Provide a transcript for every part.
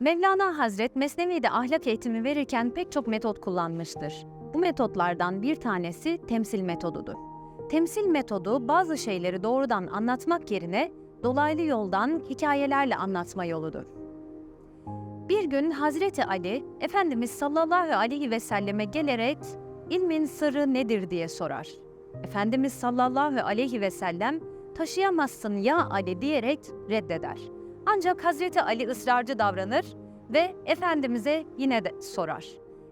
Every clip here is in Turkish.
Mevlana Hazret Mesnevi'de ahlak eğitimi verirken pek çok metot kullanmıştır. Bu metotlardan bir tanesi temsil metodudur. Temsil metodu bazı şeyleri doğrudan anlatmak yerine dolaylı yoldan hikayelerle anlatma yoludur. Bir gün Hazreti Ali, Efendimiz sallallahu aleyhi ve selleme gelerek ilmin sırrı nedir diye sorar. Efendimiz sallallahu aleyhi ve sellem taşıyamazsın ya Ali diyerek reddeder. Ancak Hazreti Ali ısrarcı davranır ve Efendimiz'e yine de sorar.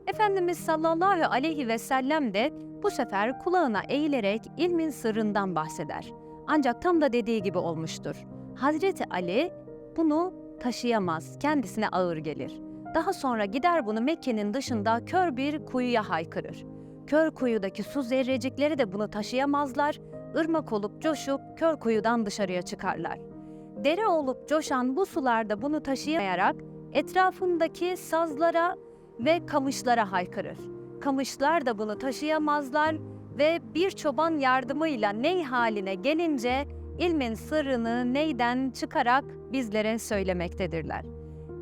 Efendimiz sallallahu aleyhi ve sellem de bu sefer kulağına eğilerek ilmin sırrından bahseder. Ancak tam da dediği gibi olmuştur. Hazreti Ali bunu taşıyamaz, kendisine ağır gelir. Daha sonra gider bunu Mekke'nin dışında kör bir kuyuya haykırır. Kör kuyudaki su zerrecikleri de bunu taşıyamazlar, ırmak olup coşup kör kuyudan dışarıya çıkarlar. Dere olup coşan bu sularda bunu taşıyamayarak etrafındaki sazlara ve kamışlara haykırır. Kamışlar da bunu taşıyamazlar ve bir çoban yardımıyla ney haline gelince ilmin sırrını neyden çıkarak bizlere söylemektedirler.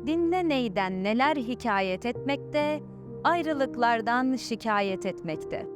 Dinle neyden neler hikayet etmekte, ayrılıklardan şikayet etmekte.